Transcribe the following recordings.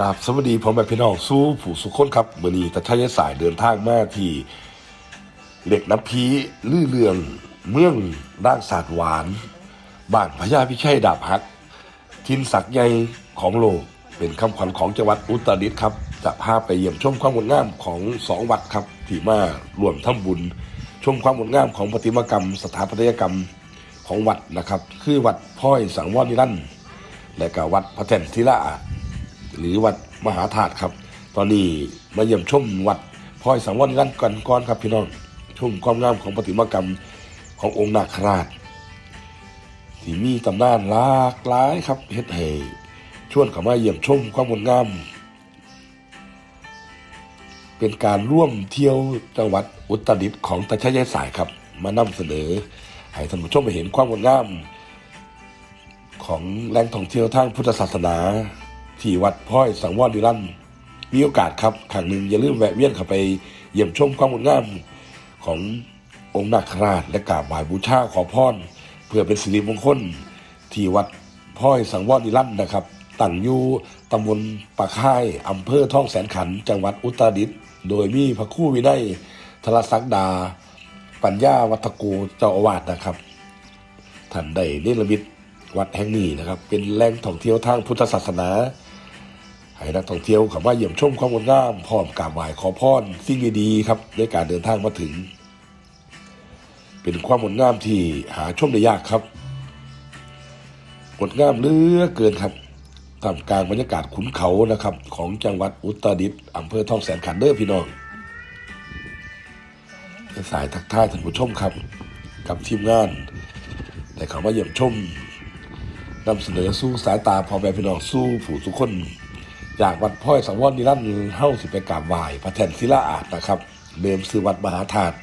กราบสวัสดีพ่อแม่พี่น้องสู้ผู้สุขคนครับมื่อนี้ตะชัยสายเดินทางมาที่เหล็กน้ำพีลื่อเรืองเมืองร่างศาสตร์หวาน บ้านพญาพิชัยดาบหัก ทินศักใหญ่ของโลกเป็นคำขวัญของจังหวัดอุตรดิตถ์ครับ จะพาไปเยี่ยมชมความงดงามของสองวัดครับที่มารวมทำบุญ ชมความงดงามของประติมากรรม สถาปัตยกรรมของวัดนะครับ คือวัดพ้อยสังวรนิรันดร์และก็วัดพระแท่นศิลาอา หรือวัดมหาธาตุครับ ตอนนี้มาเยี่ยมชมวัดพ้อยสังวรกันดร์กันก่อนครับพี่น้องชมความงามของประติมากรรมขององค์นาคราชที่มีตำนานหลากหลายครับเฮ็ดให้ชวนเข้ามาเยี่ยมชมความงดงาม เป็นการร่วมเที่ยวจังหวัดอุตรดิตถ์ของตาชัยสายครับ มานำเสนอให้ท่านผู้ชมไปเห็นความงดงามของแหล่งท่องเที่ยวทางพุทธศาสนา ที่วัดพ้อยสังวรนิรันมีโอกาสครับครั้งหนึ่งอย่าลืมแวะเวียนเข้าไปเยี่ยมชมความงดงามขององค์นาคราชและกราบไหว้บูชาขอพรเพื่อเป็นสิริมงคลที่วัดพ้อยสังวรนิรันนะครับตั้งอยู่ตำบลปากค่ายอำเภอท่องแสนขัน จังหวัดอุตรดิตถ์โดยมีพระคู่วินัยทรศักดา ปัญญาวัฒกูเจ้าอาวาสนะครับท่านได้เนรมิตวัดแห่งนี้นะครับ เป็นแหล่งท่องเที่ยวทางพุทธศาสนา ให้นักท่องเที่ยวเข้ามาเยี่ยมชมความงดงามพร้อมกราบไหว้ขอพรสิ่งดีๆครับในการเดินทางมาถึง เป็นความงดงามที่หาชมได้ยากครับงดงามเหลือเกินครับท่ามกลางบรรยากาศขุนเขานะครับ ของจังหวัดอุตรดิตถ์อำเภอท่องแสนขันเด้อพี่น้องสายทักทายท่านผู้ชมครับ กับทีมงานได้เข้ามาเยี่ยมชมนำเสนอสู้สายตาพอแม่พี่น้องสู้ผู้ทุกคน จากวัดพ้อยสังวรนิรันดร์เฮ้าสิไปกราบไหว้พระแทนศิลาอาจนะครับ เดิมซื้อวัดมหาธาตุ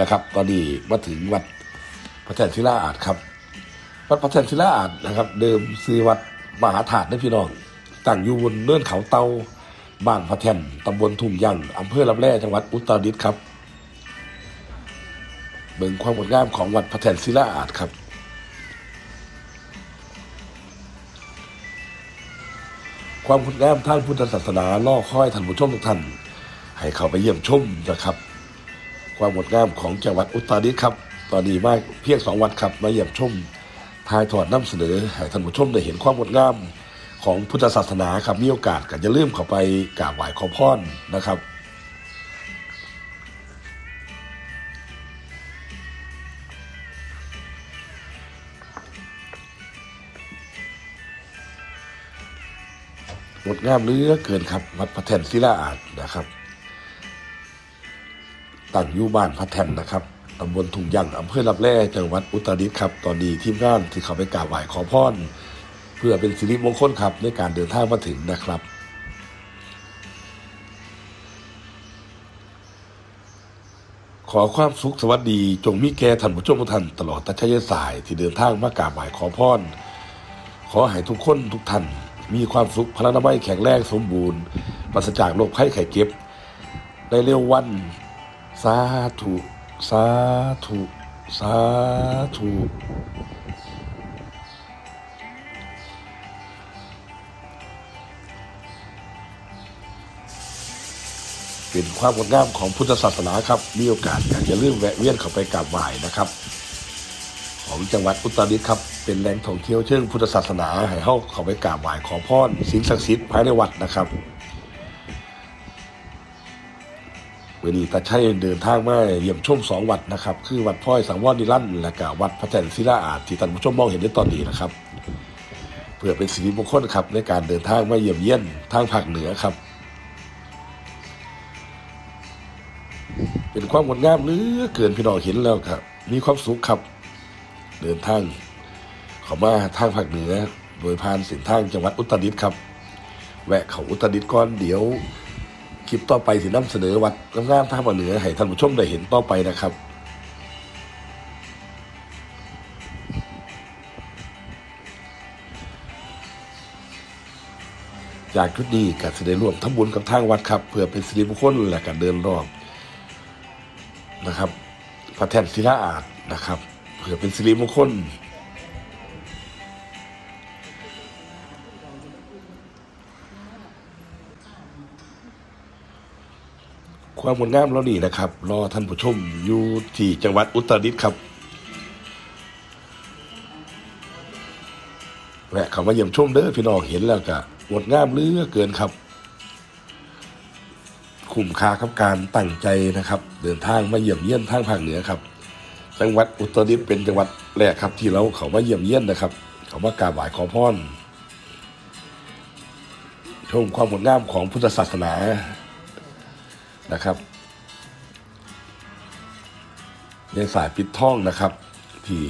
นะครับ ตอนนี้มาถึงวัดพระแทนศิลาอาจครับ วัดพระแทนศิลาอาจนะครับ เดิมซื้อวัดมหาธาตุนะพี่น้องตั้งอยู่บนเนินเขาเตาบ้านพระแทนตำบลทุ่งยังอำเภอลำแร่จังหวัดอุตรดิตถ์ครับเบิ่งความงดงามของวัดพระแทนศิลาอาจครับ ความงดงามทางพุทธศาสนาล่อค่อยท่านผู้ชมทุกท่าน ให้เข้าไปเยี่ยมชมนะครับ ความงดงามของจังหวัดอุตรดิตถ์ครับ ตอนนี้มาเพียงสองวันครับมาเยี่ยมชมทายทอดนำเสนอให้ท่านผู้ชมได้เห็นความงดงามของพุทธศาสนาครับมีโอกาสก็อย่าลืมเข้าไปกราบไหว้ขอพรนะครับ งดงามเหลือเกินครับ วัดพระแท่นศิลาอาจนะครับตั้งอยู่บ้านพระแท่นนะครับตำบลทุ่งยังอำเภอลับแร่จังหวัดอุตรดิตถ์ครับ ตอนนี้ทีมงานที่เขาไปกราบไหว้ขอพรเพื่อเป็นสิริมงคลครับในการเดินทางมาถึงนะครับขอความสุขสวัสดีจงมีแก่ท่านผู้ชมทุกท่านตลอดตัชยสายที่เดินทางมากราบไหว้ขอพรขอให้ทุกคนทุกท่าน มีความสุขพลานามัยแข็งแรงสมบูรณ์ปราศจากโรคภัยไข้เจ็บในเร็ววันสาธุสาธุสาธุเป็นความงดงามของพุทธศาสนาครับ มีโอกาสอยากจะลืมแวะเวียนเข้าไปกราบไหว้นะครับ จังหวัดอุตรดิตถ์ครับ เป็นแหล่งท่องเที่ยวเชิงพุทธศาสนาให้เฮาเข้าไปกราบไหว้ขอพรสิ่งศักดิ์สิทธิ์ภายในวัดนะครับวันนี้ตาชัยเดินทางมาเยี่ยมชมสองวัดนะครับ คือวัดพ้อยสังวรนิรันดร์และก็วัดพระแท่นศิลาอาจที่ท่านผู้ชมมองเห็นในตอนนี้นะครับ เพื่อเป็นสิริมงคลครับในการเดินทางมาเยี่ยมเยียนทางภาคเหนือครับ เป็นความงดงามเหลือเกินพี่น้องเห็นแล้วครับ มีความสุขครับ เดินทางเขามาทางภาคเหนือ โดยผ่านเส้นทางจังหวัดอุตรดิตถ์ครับ แวะเขาอุตรดิตถ์ก่อนเดี๋ยวคลิปต่อไปสินำเสนอวัดงามๆทางภาคเหนือให้ท่านผู้ชมได้เห็นต่อไปนะครับจากชุดนี้ก็จะได้ร่วมทำบุญกับทางวัดครับ เพื่อเป็นสิริมงคลและการเดินรอบนะครับพระแท่นศิลาอาจนะครับ ผื่อเป็นสิริมงคลความงดงามเรานี่นะครับ รอท่านผู้ชมอยู่ที่จังหวัดอุตรดิตถ์ครับแวะเข้ามาเยี่ยมชมเด้อพี่น้องเห็นแล้วก็งดงามเลือเกินครับ คุ้มค่าครับการตั้งใจนะครับ เดินทางมาเยี่ยมเยี่ยนทางภาคเหนือครับ จังหวัดอุตรดิตถ์เป็นจังหวัดแรกครับ ที่เราเขามาเยี่ยมเยียนนะครับ เขามากราบไหว้ขอพรชมความงดงามของพุทธศาสนานะครับในสายปิดท่องนะครับ ที่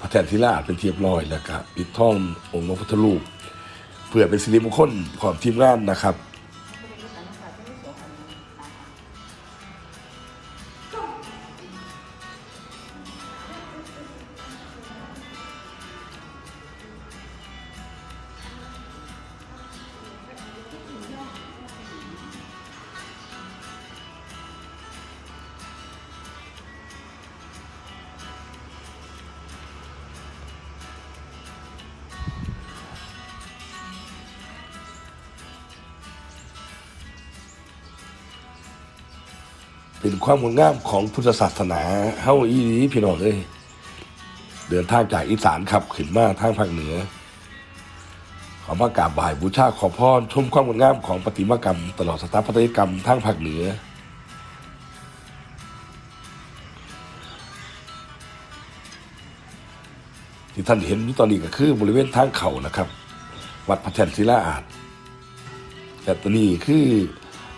พระแทนศิลาเป็นเทียบร้อยแล้วก็ปิดท่ององค์พระพุทธรูปเพื่อเป็นสิริมงคลของทีมงานนะครับ เป็นความงดงามของพุทธศาสนาเฮาอีนี้พี่น้องเอ้ยเดินทางจากอีสานครับขึ้นมาทางภาคเหนือ ขอมากราบไหว้บูชาขอพรชมความงดงามของประติมากรรม ตลอดสถาปัตยกรรมทางภาคเหนือที่ท่านเห็นอยู่ตอนนี้ก็คือบริเวณทางเขานะครับ วัดพระแท่นศิลาอาจแต่ตัวนี้คือ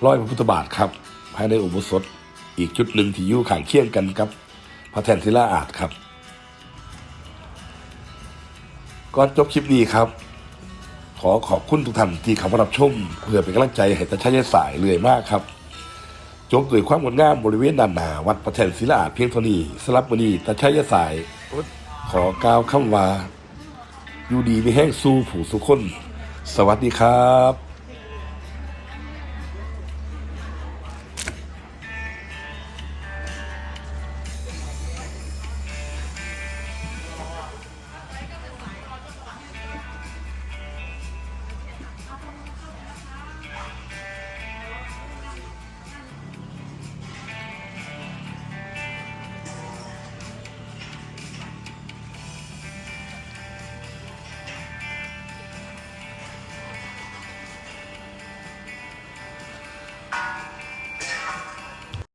ร้อยพระพุทธบาทครับ ภายในอุโบสถ อีกจุดหนึ่งที่อยู่ข้างเคียงกันครับพระแทนศิลาอาจครับก่อนจบคลิปนี้ครับ ขอขอบคุณทุกท่านที่เข้ามารับชมเพื่อเป็นกำลังใจให้ตาชัยสายเรื่อยมากครับ จบด้วยความงดงามบริเวณด้านหน้าวัดพระแทนศิลาอาจเพียงเท่านี้สลับมือนี้ตาชัยสาย ขอกล่าวคำว่าอยู่ดีไม่แห้งสู้ผู้สุคน สวัสดีครับ